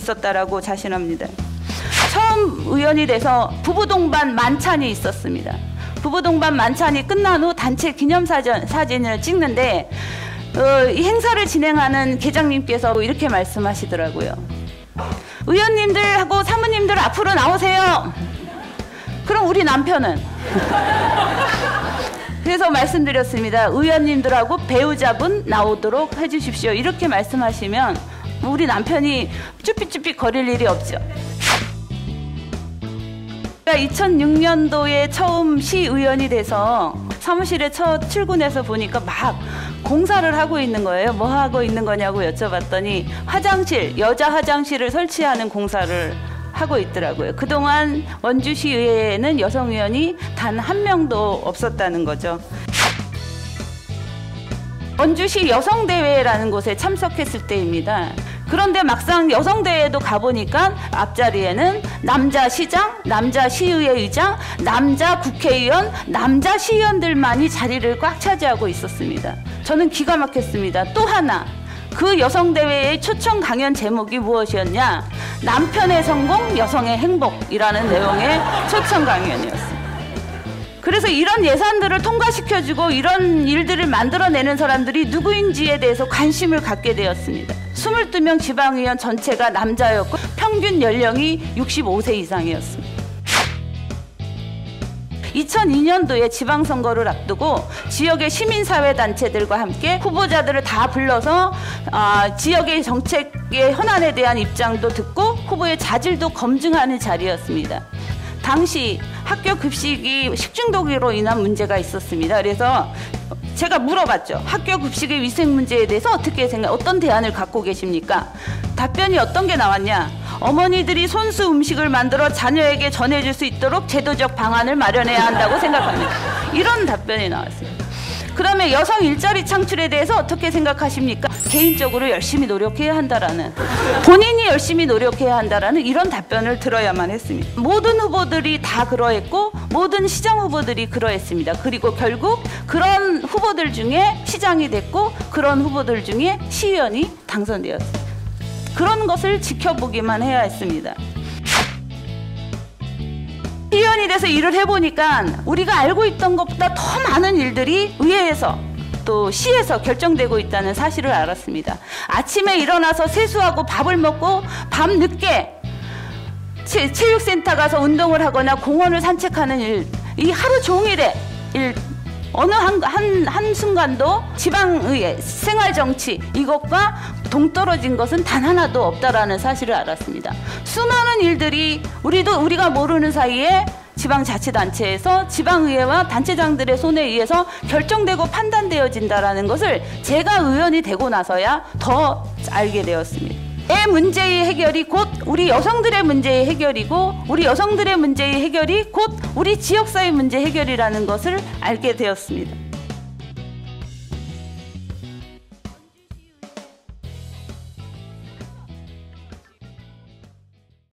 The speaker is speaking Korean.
있었다라고 자신합니다. 처음 의원이 돼서 부부 동반 만찬이 있었습니다. 부부 동반 만찬이 끝난 후 단체 기념 사진 사진을 찍는데 어, 이 행사를 진행하는 계장님께서 이렇게 말씀하시더라고요. 의원님들하고 사모님들 앞으로 나오세요. 그럼 우리 남편은 그래서 말씀드렸습니다. 의원님들하고 배우자분 나오도록 해주십시오. 이렇게 말씀하시면 우리 남편이 쭈삣쭈삣 거릴 일이 없죠. 2006년도에 처음 시의원이 돼서 사무실에 첫 출근해서 보니까 막 공사를 하고 있는 거예요. 뭐 하고 있는 거냐고 여쭤봤더니 화장실, 여자 화장실을 설치하는 공사를 하고 있더라고요. 그동안 원주시의회에는 여성 의원이 단 한 명도 없었다는 거죠. 원주시 여성대회라는 곳에 참석했을 때입니다. 그런데 막상 여성대회도 가보니까 앞자리에는 남자 시장, 남자 시의회 의장, 남자 국회의원, 남자 시의원들만이 자리를 꽉 차지하고 있었습니다. 저는 기가 막혔습니다. 또 하나, 그 여성대회의 초청 강연 제목이 무엇이었냐? 남편의 성공, 여성의 행복이라는 내용의 초청 강연이었습니다. 그래서 이런 예산들을 통과시켜주고 이런 일들을 만들어내는 사람들이 누구인지에 대해서 관심을 갖게 되었습니다. 22명 지방의원 전체가 남자였고 평균 연령이 65세 이상이었습니다. 2002년도에 지방선거를 앞두고 지역의 시민사회단체들과 함께 후보자들을 다 불러서 어, 지역의 정책의 현안에 대한 입장도 듣고 후보의 자질도 검증하는 자리였습니다. 당시 학교 급식이 식중독으로 인한 문제가 있었습니다. 그래서 제가 물어봤죠. 학교 급식의 위생 문제에 대해서 어떻게 생각, 어떤 대안을 갖고 계십니까? 답변이 어떤 게 나왔냐? 어머니들이 손수 음식을 만들어 자녀에게 전해줄 수 있도록 제도적 방안을 마련해야 한다고 생각합니다. 이런 답변이 나왔습니다. 그다음에 여성 일자리 창출에 대해서 어떻게 생각하십니까? 개인적으로 열심히 노력해야 한다라는 본인이 열심히 노력해야 한다라는 이런 답변을 들어야만 했습니다. 모든 후보들이 다 그러했고 모든 시장 후보들이 그러했습니다. 그리고 결국 그런 후보들 중에 시장이 됐고 그런 후보들 중에 시의원이 당선되었습니다. 그런 것을 지켜보기만 해야 했습니다. 시의원이 돼서 일을 해보니까 우리가 알고 있던 것보다 더 많은 일들이 의회에서 또 시에서 결정되고 있다는 사실을 알았습니다. 아침에 일어나서 세수하고 밥을 먹고 밤 늦게 체, 체육센터 가서 운동을 하거나 공원을 산책하는 일, 이 하루 종일의 일, 어느 한, 한, 한 순간도 지방의회, 생활정치, 이것과 동떨어진 것은 단 하나도 없다라는 사실을 알았습니다. 수많은 일들이 우리도 우리가 모르는 사이에 지방자치단체에서 지방의회와 단체장들의 손에 의해서 결정되고 판단되어진다라는 것을 제가 의원이 되고 나서야 더 알게 되었습니다. 내 문제의 해결이 곧 우리 여성들의 문제의 해결이고 우리 여성들의 문제의 해결이 곧 우리 지역사회 문제 해결이라는 것을 알게 되었습니다.